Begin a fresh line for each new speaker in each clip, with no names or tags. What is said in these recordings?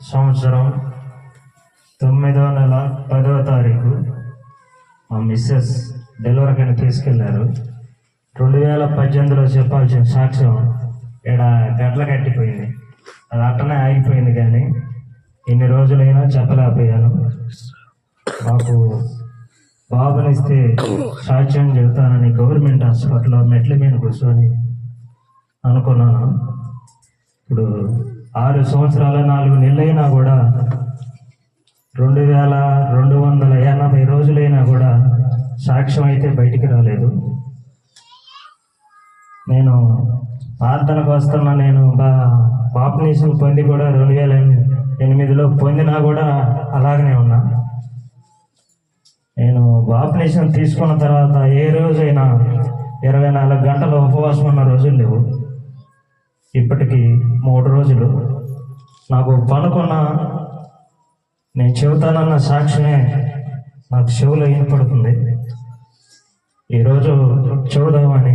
సంవత్సరం తొమ్మిదో నెల పదో తారీఖు మా మిస్సెస్ డెలివరీకి తీసుకెళ్ళారు. రెండు వేల పద్దెనిమిదిలో చెప్పాల్సిన సాక్ష్యం ఇక్కడ గడ్ల కట్టిపోయింది. అది అట్టనే ఆగిపోయింది కానీ ఇన్ని రోజులైనా చెప్పలేకపోయాను. మాకు బాబునిస్తే సాక్ష్యం చెబుతానని గవర్నమెంట్ హాస్పిటల్లో మెట్ల మీద కూర్చొని అనుకున్నాను. ఇప్పుడు ఆరు సంవత్సరాల నాలుగు నెలలైనా కూడా రెండు వేల రెండు వందల ఎనభై రోజులైనా కూడా సాక్ష్యం అయితే బయటికి రాలేదు. నేను ప్రార్థనకు వస్తున్న నేను బా పొంది కూడా రెండు వేల ఎనిమిదిలో పొందినా కూడా అలాగనే ఉన్నా. నేను బాప్నీసం తీసుకున్న తర్వాత ఏ రోజైనా ఇరవై నాలుగు గంటలు ఉపవాసం ఉన్న రోజులు లేవు. ఇప్పటికి మూడు రోజులు నాకు పనుకున్న నేను చెబుతానన్న సాక్షినే నాకు చెవులో ఏర్పడుతుంది ఈరోజు చూద్దామని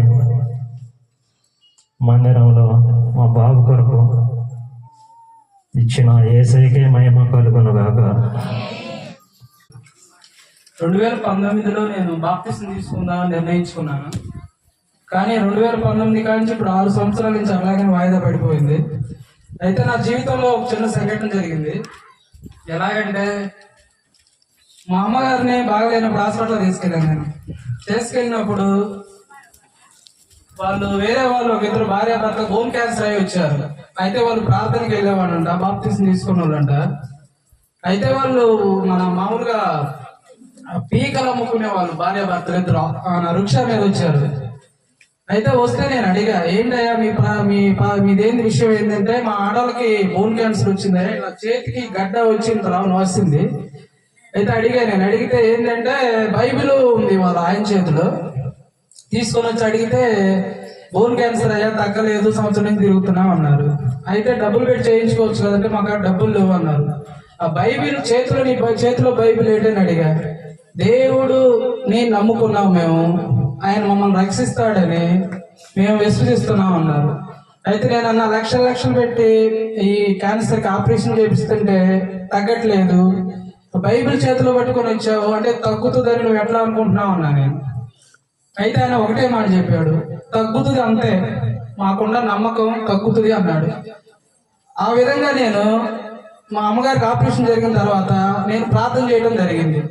మందిరంలో మా బాబు కొరకు ఇచ్చిన ఏసైకే మహిమ కలుగునుగాక.
రెండు వేల పంతొమ్మిదిలో నేను బాప్తిసం తీసుకుందామని నిర్ణయించుకున్నాను. కానీ రెండు వేల పంతొమ్మిది కాడి ఇప్పుడు ఆరు సంవత్సరాల నుంచి అలాగే వాయిదా పడిపోయింది. అయితే నా జీవితంలో ఒక చిన్న సంఘటన జరిగింది. ఎలాగంటే మా అమ్మగారిని బాగలేనప్పుడు హాస్పిటల్ తీసుకెళ్ళాను నేను. తీసుకెళ్ళినప్పుడు వాళ్ళు వేరే వాళ్ళు ఒక ఇద్దరు భార్య భర్త హోమ్ క్యాన్సర్ అయి వచ్చారు. అయితే వాళ్ళు ప్రార్థనకి వెళ్ళేవాళ్ళంట బాప్తిసం తీసుకున్న వాళ్ళంట అయితే వాళ్ళు మన మామూలుగా పీకలు అమ్ముకునే వాళ్ళు భార్య భర్తలు ఇద్దరు. ఆ రిక్షా మీద వచ్చారు. అయితే వస్తే నేను అడిగా ఏంటయ్యా మీ ప్రా- మీ పా- మీదేంది విషయం ఏంటంటే మా ఆడవాళ్ళకి బోన్ క్యాన్సర్ వచ్చింది ఇట్లా చేతికి గడ్డ వచ్చింది రావును వస్తుంది. అయితే అడిగా నేను అడిగితే ఏంటంటే బైబిల్ ఉంది వాళ్ళ ఆయన చేతిలో. తీసుకొని వచ్చి అడిగితే బోన్ క్యాన్సర్ అయ్యా తగ్గలేదు సంవత్సరం నుంచి తిరుగుతున్నాం అన్నారు. అయితే డబ్బులు పెట్టి చేయించుకోవచ్చు కదంటే మాకు డబ్బులు లేవు అన్నారు. ఆ బైబిల్ చేతిలో నీ చేతిలో బైబిల్ ఏంటని అడిగా. దేవుడు నేను నమ్ముకున్నాం మేము ఆయన మమ్మల్ని రక్షిస్తాడని మేము విశ్వసిస్తున్నాం అన్నారు అయితే నేను అన్న లక్షల లక్షలు పెట్టి ఈ క్యాన్సర్కి ఆపరేషన్ చేపిస్తుంటే తగ్గట్లేదు. బైబిల్ చేతిలో పట్టుకొని వచ్చావు అంటే తగ్గుతుందని నువ్వు ఎట్లా అనుకుంటున్నావు అన్నా నేను. అయితే ఆయన ఒకటే మాట చెప్పాడు తగ్గుతుంది అంతే. మాకున్న నమ్మకం తగ్గుతుంది అన్నాడు. ఆ విధంగా నేను మా అమ్మగారికి ఆపరేషన్ జరిగిన తర్వాత నేను ప్రార్థన చేయడం జరిగింది.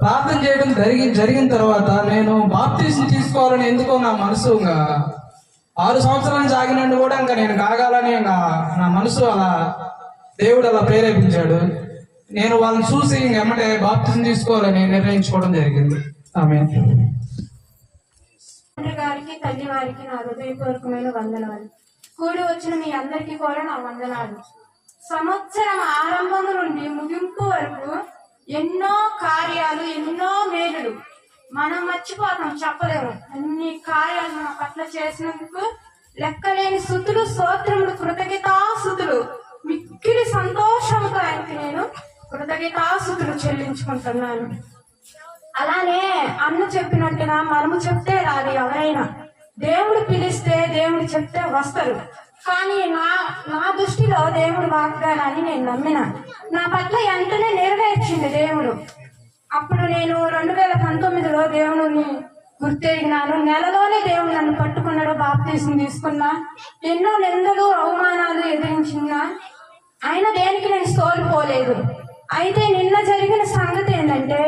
ప్రార్థన చేయడం జరిగి జరిగిన తర్వాత నేను బాప్తీసం తీసుకోవాలని ఎందుకో నా మనసు ఇంకా ఆరు సంవత్సరాల నుంచి కూడా ఇంకా నేను కాగాలని ఇంకా నా మనసు అలా దేవుడు అలా ప్రేరేపించాడు. నేను వాళ్ళని చూసి ఇంక ఎమ్మటే బాప్తీసం తీసుకోవాలని నిర్ణయించుకోవడం జరిగింది. ఆమె
గారికి తల్లి వారికి నా హృదయపూర్వకమైన వందనాలు. కూడి వచ్చిన మీ అందరికీ కూడా నా వందనాలు. సంవత్సరం ఆరంభం నుండి ముగింపు వరకు ఎన్నో కార్యాలు ఎన్నో మేలులు. మనం మర్చిపోతాం చెప్పలేము. అన్ని కార్యాలు మన పట్ల చేసినందుకు లెక్కలేని సుతులు స్తోత్రములు కృతజ్ఞతాసుతులు. మిక్కిలి సంతోషంతో ఆయనకి నేను కృతజ్ఞతాసుతులు చెల్లించుకుంటున్నాను. అలానే అన్న చెప్పినట్టుగా మనము చెప్తే రాదు ఎవరైనా. దేవుడు పిలిస్తే దేవుడు చెప్తే వస్తారు. కానీ నా నా దృష్టిలో దేవుడు వాగ్దానాన్ని నేను నమ్మిన. నా పట్ల వెంటనే నెరవేర్చింది దేవుడు. అప్పుడు నేను రెండు వేల పంతొమ్మిదిలో దేవుడిని గుర్తెరిగినాను. నెలలోనే దేవుడు నన్ను పట్టుకున్నాడు బాప్తీసం తీసుకున్నా. ఎన్నో నిందలు అవమానాలు ఎదిరించినా అయినా దేనికి నేను సోల్పోలేదు. అయితే నిన్న జరిగిన సంగతి ఏంటంటే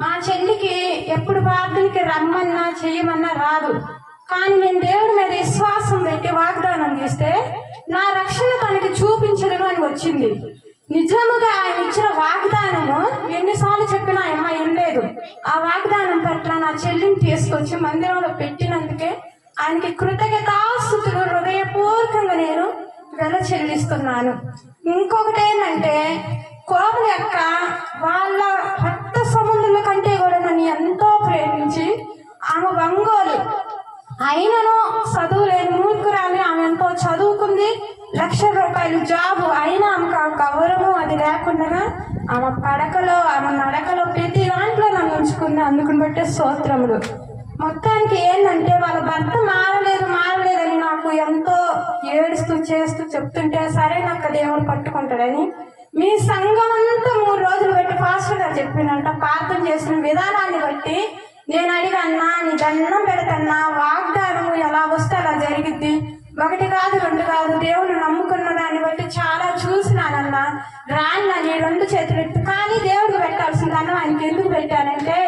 మా చెల్లికి ఎప్పుడు ప్రార్థనకి రమ్మన్నా చెయ్యమన్నా రాదు. కానీ నేను దేవుడి మీద విశ్వాసం పెట్టి వాగ్దానం చేస్తే నా రక్షణ తనకి చూపించడం అని వచ్చింది. నిజముగా ఆయన ఇచ్చిన వాగ్దానము ఎన్నిసార్లు చెప్పినా అమ్మ వినలేదు ఆ వాగ్దానం పట్ల నా చెల్లిని తీసుకొచ్చి మందిరంలో పెట్టినందుకే ఆయనకి కృతజ్ఞతాస్థుతులు హృదయపూర్వకంగా నేను వెల చెల్లిస్తున్నాను. ఇంకొకటి ఏంటంటే కోపం యొక్క వాళ్ళ రక్త సంబంధుల కంటే కూడా నన్ను ఎంతో ప్రేమించి ఆమె వంగోలు అయినను చదువు లేని మూర్ఖురాలి ఆమె ఎంతో చదువుకుంది. లక్ష రూపాయలు జాబు అయినా ఆమెకు ఆ గౌరవం అది లేకుండా ఆమె పడకలో ఆమె నడకలో ప్రతి దాంట్లో నన్ను ఉంచుకుంది. అందుకుని బట్టే స్తోత్రములు. మొత్తానికి ఏంటంటే వాళ్ళ భర్త మారలేదు మారలేదని నాకు ఎంతో ఏడుస్తూ చేస్తూ చెప్తుంటే సరే నాకు దేవుడు పట్టుకుంటాడని మీ సంఘం అంతా మూడు రోజులు బట్టి ఫాస్ట్గా చెప్పినంట. ప్రార్థన చేసిన విధానాన్ని బట్టి నేను అడిగన్నా నీ దండం పెడతన్నా వాగ్దానము ఎలా వస్తే అలా జరిగిద్ది? ఒకటి కాదు రెండు కాదు దేవుని నమ్ముకున్న దాన్ని బట్టి చాలా చూసినానన్నా రాన్నని రెండు చేతులు ఎత్తు కానీ దేవుడికి పెట్టాల్సిన దాన్ని ఆయనకి ఎందుకు పెట్టానంటే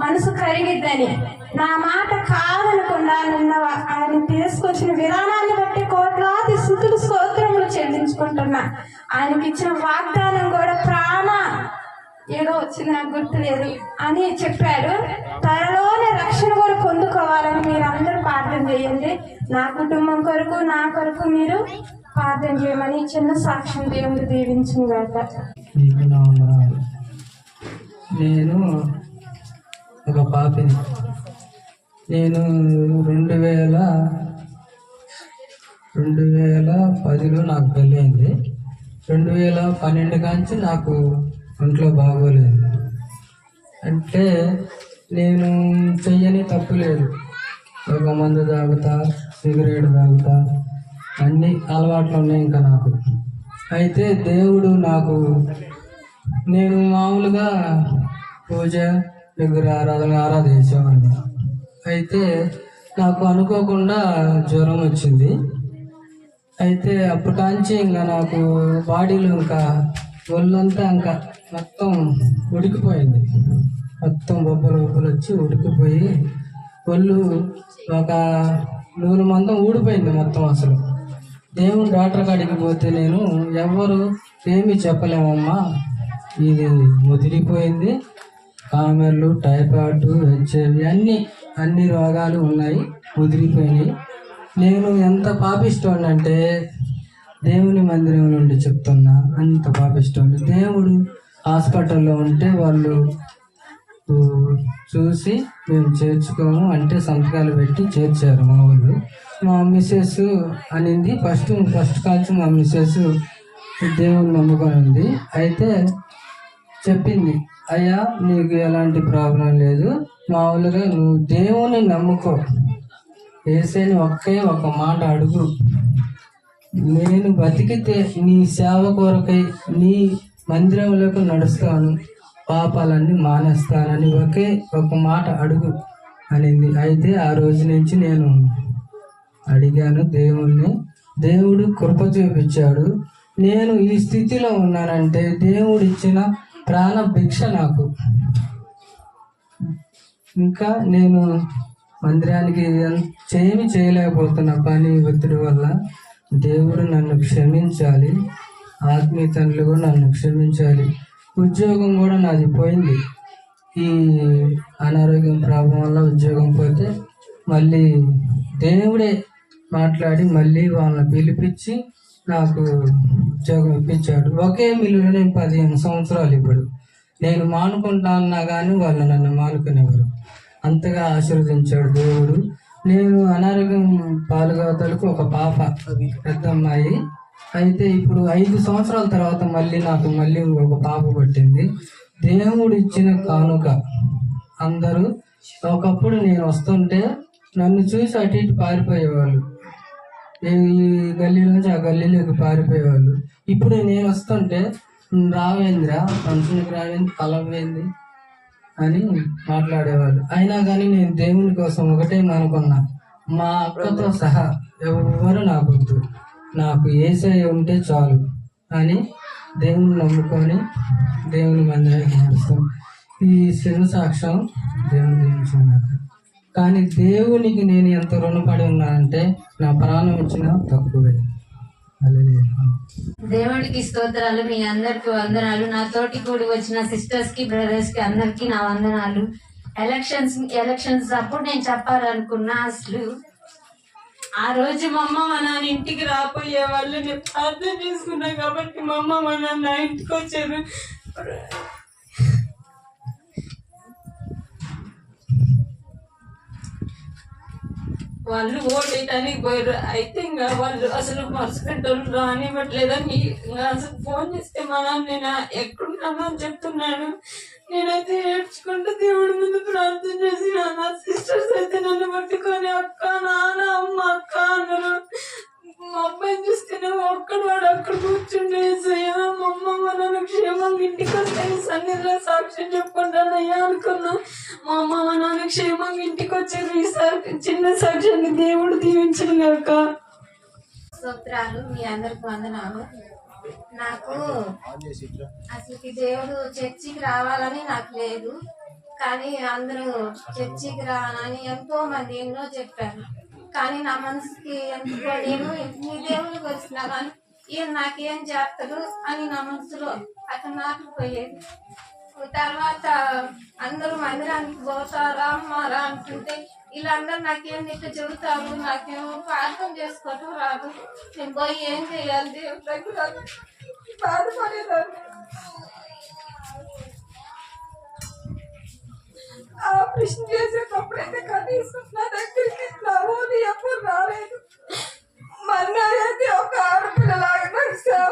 మనసు కరిగిద్దని. నా మాట కాదనకుండా నిన్న ఆయన తీసుకొచ్చిన విధానాన్ని బట్టి కోట్లాది స్థుతులు స్తోత్రములు చెల్లించుకుంటున్నా. ఆయనకి ఇచ్చిన వాగ్దానం కూడా ప్రాణ. ఏదో వచ్చింది నాకు గుర్తులేదు అని చెప్పాడు. త్వరలోనే రక్షణ కూడా పొందుకోవాలని మీరు అందరూ ప్రార్థన చేయండి. నా కుటుంబం కొరకు నా కొరకు మీరు ప్రార్థన చేయమని చిన్న సాక్ష్యం దేవుడు దీవించిన గాక
నేను ఒక పాపిని. నేను రెండు వేల రెండు వేల పదిలో నాకు పెళ్ళి అయింది రెండు వేల పన్నెండు కాంచి నాకు ఒంట్లో బాగోలేదు. అంటే నేను చెయ్యని తప్పు లేదు. ఒక మందు తాగుతా సిగరెట్ తాగుతా అన్ని అలవాట్లు ఉన్నాయి ఇంకా నాకు. అయితే దేవుడు నాకు నేను మామూలుగా పూజ దగ్గర ఆరాధన ఆరాధించేవాడిని. అయితే నాకు అనుకోకుండా జ్వరం వచ్చింది. అయితే అప్పటాంచి ఇంకా నాకు బాడీలో ఇంకా ఒళ్ళంతా ఇంకా మొత్తం ఉడికిపోయింది. మొత్తం బొబ్బలు బొబ్బలు వచ్చి ఉడికిపోయి ఒళ్ళు ఒక నూనె మందం ఊడిపోయింది మొత్తం అసలు. దేవుడు డాక్టర్ కాడికి పోతే నేను ఎవ్వరు ఏమీ చెప్పలేమమ్మా. ఇది ముదిరిపోయింది. కామెర్లు టైఫాయిడ్ హెచ్ఐవి అన్ని అన్ని రోగాలు ఉన్నాయి ముదిరిపోయినాయి. నేను ఎంత పాపిస్తోండి అంటే దేవుని మందిరం నుండి చెప్తున్నా అంత పాపిస్తోండి దేవుడు హాస్పిటల్లో ఉంటే వాళ్ళు చూసి మేము చేర్చుకోము అంటే సంతకాలు పెట్టి చేర్చారు మా వాళ్ళు మా మిస్సెస్ అనింది ఫస్ట్ ఫస్ట్ కాల్చి మా మిస్సెస్ దేవుని నమ్ముకొని ఉంది. అయితే చెప్పింది అయ్యా నీకు ఎలాంటి ప్రాబ్లం లేదు. మామూలుగా నువ్వు దేవుని నమ్ముకో. వేసేని ఒకే ఒక మాట అడుగు. నేను బతికితే నీ సేవ కొరకై నీ మందిరంలోకి నడుస్తాను. పాపాలన్నీ మానేస్తానని ఒకే ఒక మాట అడుగు అనింది. అయితే ఆ రోజు నుంచి నేను అడిగాను దేవుణ్ణి దేవుడు కృప చూపించాడు. నేను ఈ స్థితిలో ఉన్నానంటే దేవుడు ఇచ్చిన ప్రాణ భిక్ష నాకు. ఇంకా నేను మందిరానికి ఎన్- ఏమి పని ఒత్తిడి వల్ల దేవుడు నన్ను క్షమించాలి. ఆత్మీయ తండ్రులు కూడా నన్ను క్షమించాలి. ఉద్యోగం కూడా నాది పోయింది. ఈ అనారోగ్యం ప్రాబ్లం వల్ల ఉద్యోగం పోతే మళ్ళీ దేవుడే మాట్లాడి మళ్ళీ వాళ్ళని పిలిపించి నాకు ఉద్యోగం ఇప్పించాడు. ఒకే మిల్లులో నేను పదిహేను సంవత్సరాలు ఇప్పుడు నేను మానుకుంటా అన్నా కానీ వాళ్ళు నన్ను మానుకునేవారు. అంతగా ఆశీర్వదించాడు దేవుడు. నేను అనారోగ్యం పాల్గొతలకు ఒక పాప పెద్ద అమ్మాయి. అయితే ఇప్పుడు ఐదు సంవత్సరాల తర్వాత మళ్ళీ నాకు మళ్ళీ ఒక పాప పట్టింది. దేవుడు ఇచ్చిన కానుక. అందరూ ఒకప్పుడు నేను వస్తుంటే నన్ను చూసి అటు ఇటు పారిపోయేవాళ్ళు. ఈ గల్లీ నుంచి ఆ గల్లీలోకి పారిపోయేవాళ్ళు. ఇప్పుడు నేను వస్తుంటే రావేంద్రా? మనుషులకు రావేంది? కలవేంది అని మాట్లాడేవాళ్ళు. అయినా కానీ నేను దేవుని కోసం ఒకటే అనుకున్నా మా అక్కతో సహా ఎవరు నాకొద్దు నాకు ఏసై ఉంటే చాలు అని దేవుని నమ్ముకొని దేవుని మందిరానికి నడుస్తాం. ఈ శివ సాక్ష్యం దేవుని దీవించున్నాక కానీ దేవునికి నేను ఎంత రుణపడి ఉన్నానంటే నా ప్రాణం ఇచ్చిన తక్కువే. దేవునికి
దేవుడికి స్తోత్రాలు మీ అందరికి వందనాలు. నా తోటి కూడి వచ్చిన సిస్టర్స్కి బ్రదర్స్కి అందరికి నా వందనాలు. ఎలక్షన్స్ ఎలక్షన్స్ అప్పుడు నేను చెప్పాలనుకున్నా అసలు ఆ రోజు మా అమ్మ మా నాన్న ఇంటికి రాపోయే వాళ్ళు నేను ప్రార్థన చేసుకున్నా కాబట్టి మా అమ్మ మా నాన్న నా ఇంటికి వచ్చారు. వాళ్ళు ఓటేయడానికి పోయారు. అయితే ఇంకా వాళ్ళు అసలు మరుసటి రానివ్వట్లేదని అసలు ఫోన్ చేస్తే మా నాన్న నేను ఎక్కడున్నానో? అని చెప్తున్నాను నేనైతే ఏడ్చుకుంటూ దేవుడి ముందు ప్రార్థన చేసి నా సిస్టర్స్ అయితే నన్ను పట్టుకొని అక్క నాన్న అమ్మ అక్క అన్నారు. మా అబ్బాయిని చూస్తేనే ఒక్కడు వాడు అక్కడ కూర్చుండే మా అమ్మ మా క్షేమంగా ఇంటికి వస్తే సన్నిధిలో సాక్ష్యం చెప్పుకుంటానయ్యా అనుకున్నా. మా అమ్మ మా నాన్న క్షేమంగా ఇంటికి వచ్చారు. ఈసారి చిన్న సాక్ష్యాన్ని దేవుడు దీవించను గాక.
స్తోత్రాలు. మీ అందరికి వందనాలు. నాకు అసలు దేవుడు చర్చికి రావాలని నాకు లేదు. కానీ అందరూ చర్చికి రావాలని ఎంతో మంది ఎన్నో చెప్పారు. కానీ నా మనసుకి ఎందుకో నేను నీ దేవుడికి వచ్చినా కానీ ఈయన నాకేం చేస్తాడు అని నా మనసులో అతను నాటుకుపోయేది తర్వాత అందరూ మందిరానికి పోతారా అమ్మారా అంటుంటే వీళ్ళందరూ నాకేం ఇట్లా చెబుతారు నాకేమో ప్రార్థన చేసుకోవటం రాదు. నేను పోయి ఏం చేయాలి? దేవుడి దగ్గర బాధపడేదాన్ని ఆపరేషన్ చేసేటప్పుడైతే కనీసం నా దగ్గరికి నవ్వుని ఎప్పుడు రాలేదు. మొన్న అయితే ఒక ఆడపిల్లలాగా నాకు సేవలు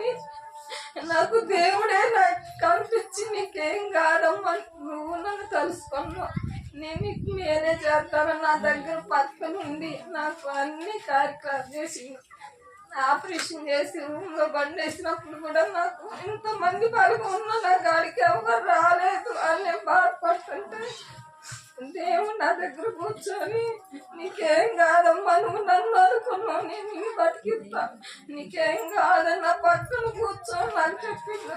కానీ నాకు దేవుడే నాకు కనిపించి నీకేం కాదమ్మా. నువ్వు నన్ను తెలుసుకున్నావు నేను నీకు మేరే చేస్తాను. నా దగ్గర పక్కన ఉంది నాకు అన్ని కార్యక్రమాలు చేసి ఆపరేషన్ చేసి రూమ్లో బండేసినప్పుడు కూడా నాకు ఇంతమంది పడుకు ఉన్నా నా గాడికి ఎవరు రాలేదు అని బాధపడుతుంటే దేవుడు నా దగ్గర కూర్చొని నీకేం కాదు నువ్వు నన్ను అనుకున్నావు నేను నిన్ను బతికిస్తా. నీకేం కాదని నా పక్కన కూర్చొని నాకు చెప్పిండు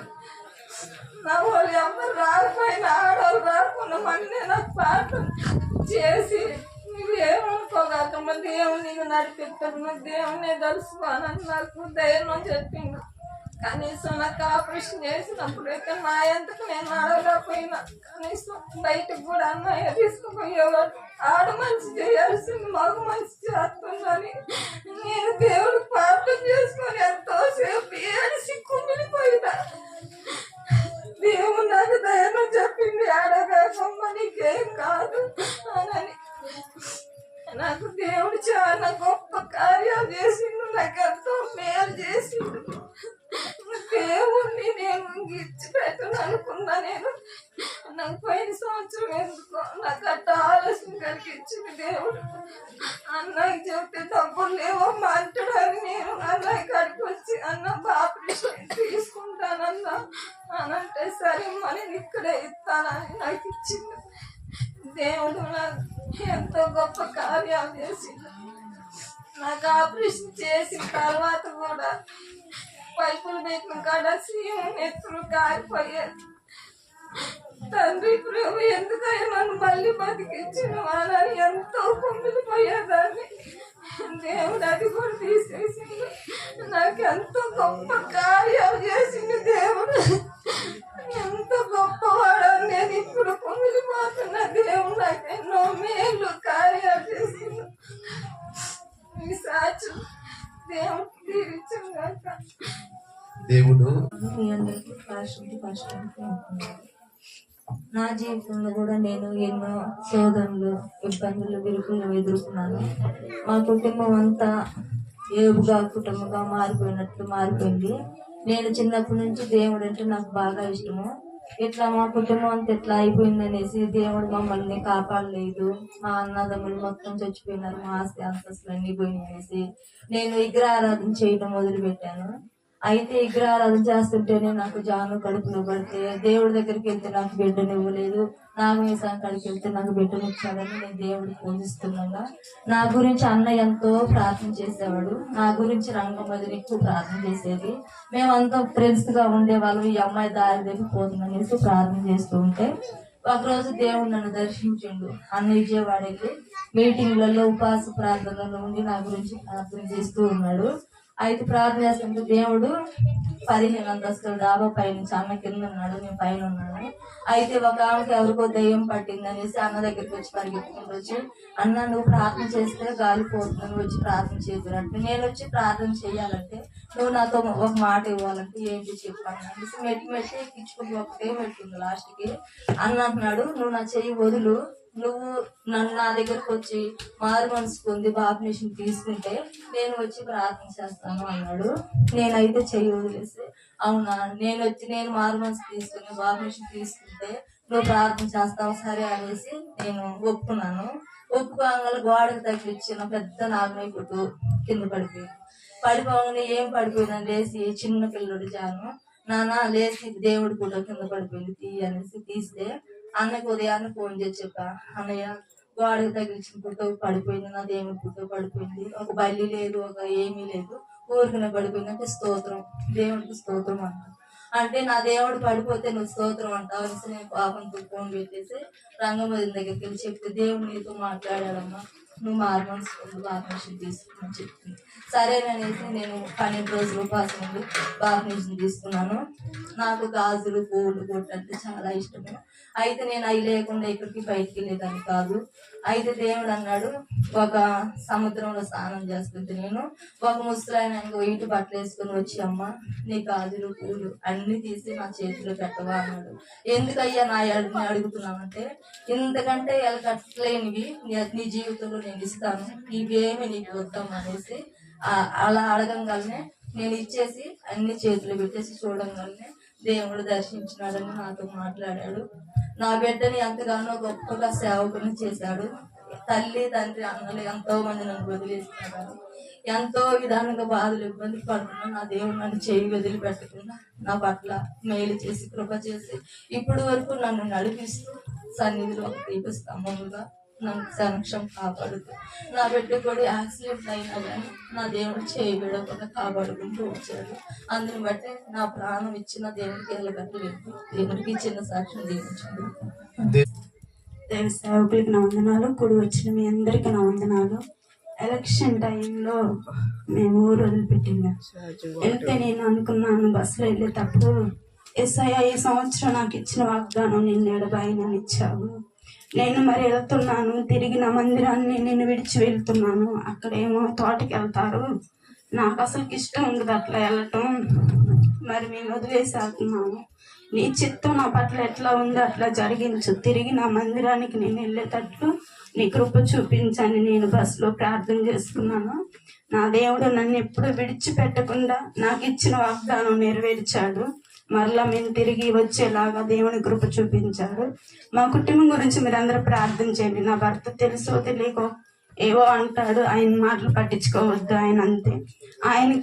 నా వాళ్ళు ఎవరు రాకపోయినా ఆడవాళ్ళు రాకుండా మళ్ళీ నాకు పాఠం చేసి నువ్వు ఏమనుకోగలమ్మా దేవుడు నీకు నడిపిస్తాను మా దేవునే తెలుసుకోనని నాకు ధైర్యం చెప్పిండు. కనీసం నాకు ఆపరేషన్ చేసినప్పుడు అయితే నా ఎందుకు నేను నడవలేకపోయినా కనీసం బయటకు కూడా అన్నయ్య తీసుకుపోయేవాడు. ఆడ మంచి చేయాల్సింది మగ మంచి చేస్తుందని. నేను దేవుడికి ప్రార్థన చేసుకొని ఎంతో సేపు ఏడిసి కుమిలిపోయినా ఎంతో గొప్ప కార్యాలు చేసింది నాకు ఆపరేషన్ చేసిన తర్వాత కూడా పైపులు పెట్టిన కాడ సీఎం నెత్తులు కారిపోయారు. తండ్రి ప్రభు ఎందుకైనా నన్ను మళ్ళీ బతికించిన వాళ్ళని? ఎంతో కుమిలిపోయేదాన్ని. దేవుడు అది కూడా తీసేసింది నాకు ఎంతో గొప్ప కార్యాలు చేసింది దేవుడు. ఎంత గొప్పవాడని నేను ఇప్పుడు కుమిలిపోతున్న దేవుడు. నాకు ఎన్నో మేలు కార్యాలు చేసింది ఈ సాక్షి దేవుడు తీర్చం కాక
దేవుడు
మీ అందరికీ పరిశుద్ధి పరిశుద్ధి నా జీవితంలో కూడా నేను ఎన్నో శోధనలు ఇబ్బందులు విరుకులు ఎదుర్కొన్నాను. మా కుటుంబం అంతా ఏపుగా కుటుంబంగా మారిపోయినట్లు మారిపోయింది. నేను చిన్నప్పటి నుంచి దేవుడు అంటే నాకు బాగా ఇష్టము. ఇట్లా మా కుటుంబం అంతా ఎట్లా అయిపోయిందనేసి దేవుడు మమ్మల్ని కాపాడలేదు. మా అన్నదమ్ములు మొత్తం చచ్చిపోయినారు. మా ఆస్తి అంతస్తులు అన్నీ పోయిందనేసి నేను విగ్రహారాధన చేయడం మొదలుపెట్టాను. అయితే విగ్రహారాధన చేస్తుంటేనే నాకు జాను కడుపులో పడితే దేవుడి దగ్గరికి వెళ్తే నాకు బిడ్డను ఇవ్వలేదు నాగమేశం కాడికి వెళ్తే నాకు బిడ్డను ఇచ్చాడని నేను దేవుడికి పూజిస్తున్నాగా నా గురించి అన్న ఎంతో ప్రార్థన చేసేవాడు. నా గురించి రంగమదిని ఎక్కువ ప్రార్థన చేసేది. మేమంతా ఫ్రెండ్స్గా ఉండేవాళ్ళం ఈ అమ్మాయి దారి దగ్గర పోతుందనేసి ప్రార్థన చేస్తూ ఉంటే ఒకరోజు దేవుడు నన్ను దర్శించిండు. అన్న విజయవాడకి. మీటింగ్లలో ఉపవాస ప్రార్థనలో ఉండి నా గురించి ప్రార్థన చేస్తూ ఉన్నాడు. అయితే ప్రార్థన చేస్తుంటే దేవుడు పదిహేను అంతస్తులు డాబా పై నుంచి కింద ఉన్నాడు నేను పైన ఉన్నాను అయితే ఒక ఆమెకి ఎవరికో దయ్యం పట్టింది అనేసి అన్న దగ్గరికి వచ్చి పరిగెత్తుకుంటూ వచ్చి అన్న నువ్వు ప్రార్థన చేస్తే గాలి పోతుంది నువ్వు వచ్చి ప్రార్థన చేయదురంటే నేను వచ్చి ప్రార్థన చేయాలంటే నువ్వు నాతో ఒక మాట ఇవ్వాలంటే ఏంటి చెప్పాను అనేసి మెట్టి మెట్టి ఎక్కించుకుంటూ ఒకటే మెట్టింది లాస్ట్కి. అన్న అంటున్నాడు నువ్వు నా చెయ్యి వదులు నువ్వు నన్ను నా దగ్గరకు వచ్చి మారు మనసు పొంది బాప్నేషన్ తీసుకుంటే నేను వచ్చి ప్రార్థన చేస్తాను అన్నాడు. నేనైతే చెయ్యి వదిలేసి అవునా నేను వచ్చి నేను మారు మనసు తీసుకుని బాప్నేషన్ తీసుకుంటే నువ్వు ప్రార్థన చేస్తావు సరే అనేసి నేను ఒప్పుకున్నాను. ఒప్పుకోగల గోడకు తగిలిచ్చిన పెద్ద నాగమై పుట్టు కింద పడిపోయింది. పడిపోగానే ఏం పడిపోయిందని లేచి చిన్న పిల్లడు జాను నాన్న లేచి దేవుడి కూడా కింద పడిపోయింది తీ అనేసి తీస్తే అన్నకు ఉదయాన్నే ఫోన్ చేసి చెప్పా అన్నయ్య గోడకు తగిలించిన పుట్ట పడిపోయింది నా దేవుడి పుట్ట పడిపోయింది ఒక బల్లి లేదు ఒక ఏమీ లేదు ఊరికనే పడిపోయింది అంటే స్తోత్రం దేవుడికి స్తోత్రం అంట. అంటే నా దేవుడు పడిపోతే నువ్వు స్తోత్రం అంటావు నేను పాపంతో ఫోన్ పెట్టేసి రంగమదిన దగ్గరికి వెళ్ళి చెప్తే దేవుడు నీతో మాట్లాడాడమ్మా. నువ్వు మార్మల్స్ బాప్నేషన్ తీసుకుని చెప్పింది సరేననేసి నేను పన్నెండు రోజులు ఉపాసం ఉండి తీసుకున్నాను. నాకు గాజులు పూలు కొట్టంటే చాలా ఇష్టము. అయితే నేను అవి లేకుండా ఎక్కడికి బయటికి వెళ్ళేదాన్ని కాదు. అయితే దేవుడు అన్నాడు ఒక సముద్రంలో స్నానం చేసుకుంటే నేను ఒక ముసలాయన ఇంటి బట్టలు వేసుకొని వచ్చి అమ్మ నీ గాజులు పూలు అన్ని తీసి నా చేతిలో పెట్టవా? అన్నాడు. ఎందుకయ్యా నా అడుగుతున్నామంటే ఎందుకంటే ఇంతకంటే కట్టలేనివి నీ జీవితంలో నేను ఇస్తాను ఇవేమి నీకు వద్దాం అనేసి అలా అడగంగానే నేను ఇచ్చేసి అన్ని చేతులు పెట్టేసి చూడంగానే దేవుడు దర్శించినాడని నాతో మాట్లాడాడు. నా బిడ్డని ఎంతగానో గొప్పగా సేవకుని చేశాడు. తల్లి తండ్రి అన్నలు ఎంతో మంది నన్ను వదిలేస్తున్నారు. ఎంతో విధానంగా బాధలు ఇబ్బంది పడుతున్నా నా దేవుడు నన్ను చేయి వదిలిపెట్టకుండా నా పట్ల మేలు చేసి కృప చేసి ఇప్పటి వరకు నన్ను నడిపిస్తూ సన్నిధిలో ఒక దీప నన్ను సంక్షం కాపాడుతూ నా బిడ్డ కూడా యాక్సిడెంట్ అయినా కానీ నా దేవుడు చేయి విడకుండా కాపాడుకుంటూ వచ్చాడు. అందుని బట్టి నా ప్రాణం ఇచ్చిన దేవుడికి వెళ్ళగట్టు దేవుడికి చిన్న సాక్ష్యం దీవించండి.
దేవ సేవకులకు నా వందనాలు కూడి వచ్చిన మీ అందరికీ నా వందనాలు. ఎలక్షన్ టైంలో మేము ఊరు వదిలిపెట్టిందా. వెళ్తే నేను అనుకున్నాను బస్సులో వెళ్ళేటప్పుడు ఎస్ఐ ఈ సంవత్సరం నాకు ఇచ్చిన వాగ్దానం నిన్ను ఎడబాయినని ఇచ్చావు. నేను మరి వెళ్తున్నాను. తిరిగి నా మందిరాన్ని నేను విడిచి వెళ్తున్నాను. అక్కడేమో తోటకి వెళ్తారు నాకు అసలు ఇష్టం ఉండదు అట్లా వెళ్ళటం. మరి మేము వదిలేసేస్తున్నాము నీ చిత్తం నా పట్ల ఎట్లా ఉందో అట్లా జరిగించు. తిరిగి నా మందిరానికి నేను వెళ్ళేటట్లు నీ కృప చూపించని నేను బస్సులో ప్రార్థన చేసుకున్నాను. నా దేవుడు నన్ను ఎప్పుడు విడిచిపెట్టకుండా నాకు ఇచ్చిన వాగ్దానం నెరవేర్చాడు. మరలా మేము తిరిగి వచ్చేలాగా దేవుని కృప చూపించారు. మా కుటుంబం గురించి మీరు అందరూ ప్రార్థన చేయండి. నా భర్త తెలుసో తెలియకో ఏవో అంటాడు. ఆయన మాటలు పట్టించుకోవద్దు. ఆయన అంతే. ఆయన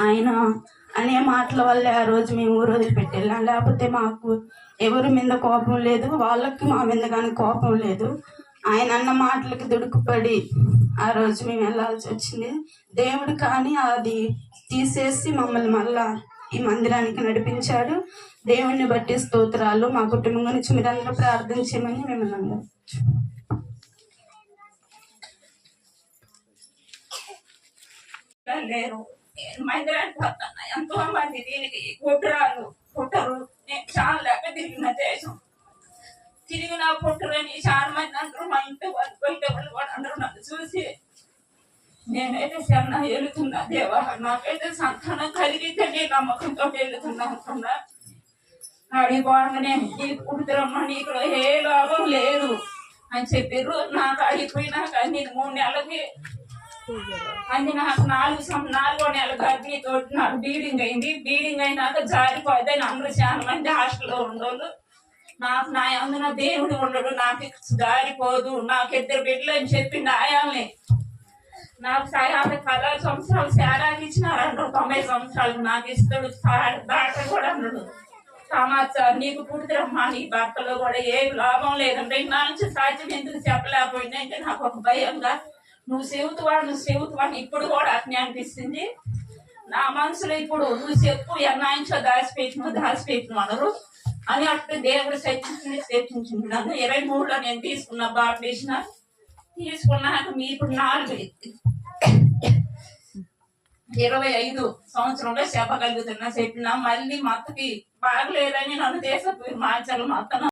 ఆయన అనే మాటల వల్లే ఆ రోజు మేము ఊరు వదిలిపెట్టి లేకపోతే మాకు ఎవరి మీద కోపం లేదు. వాళ్ళకి మా మీద కానీ కోపం లేదు. ఆయన అన్న మాటలకి దుడుకుపడి ఆ రోజు మేము వెళ్ళాల్సి వచ్చింది. దేవుడు కానీ అది తీసేసి మమ్మల్ని మళ్ళా ఈ మందిరానికి నడిపించాడు. దేవుణ్ణి బట్టి స్తోత్రాలు. మా కుటుంబం గురించి మీరందరూ ప్రార్థించమని మిమ్మల్ని అందరూ
లేరు నేను మందిరానికి వస్తున్నా ఎంతో మంది దీనికి కుట్రాలు కుట్టరు. నేను చాలా లేక తిరిగిన దేశం. తిరిగిన పుట్టరని చాలా మంది అందరూ మా ఇంటి వాళ్ళు బయట వాళ్ళు కూడా అందరూ నన్ను చూసి నేనైతే చెన్న వెళుతున్నా దేవా నాకైతే సంతానం కలిగితే నీ నమ్మకంతో వెళుతున్నా అనుకున్నా అడిగి బాగానే నీ పుడుతురమ్మ నీకు ఏ లాభం లేదు అని చెప్పారు నాకు అయిపోయినాక నేను మూడు నెలలకి అది నాకు నాలుగు సం- నాలుగో నెల గర్భిణితో నాకు బీడింగ్ అయింది. బీడింగ్ అయినాక జారిపోతే అందరూ చాలా మంది హాస్టల్లో ఉండోళ్ళు నాకు నా అందున దేవుడు ఉండడు. నాకు జారిపోదు. నాకు ఇద్దరు బిడ్డలు అని చెప్పి నాయాలని నాకు యాభై పదహారు సంవత్సరాలు సేరాకి ఇచ్చినారు తొంభై సంవత్సరాలు నాకు ఇస్తాడు. సా- కూడా అన్నాడు. సమాచారం నీకు పుట్టిరమ్మా నీ భర్తలో కూడా ఏ లాభం లేదంటే నా నుంచి సాధ్యం ఎందుకు చెప్పలేకపోయింది అంటే నాకు ఒక భయంగా నువ్వు చెబుతువా నువ్వు చెబుతువా ఇప్పుడు కూడా అట్నే అనిపిస్తుంది. నా మనసులో ఇప్పుడు నువ్వు చెప్పు ఎన్నాయించో దాచిపెట్టిన దాచిపెట్టిన అనరు. అని అట్లా దేవుడు చర్చించింది చర్చించింది నన్ను ఇరవై మూడులో నేను తీసుకున్న బాప్టిషన్ తీసుకున్నాక మీ ఇప్పుడు నాలుగు ఇరవై ఐదు సంవత్సరంలో చెప్పగలుగుతున్నా చెప్పినా మళ్ళీ మా అత్తకి బాగలేదని నన్ను తీసుకుపోయి మార్చాలి మా అత్తను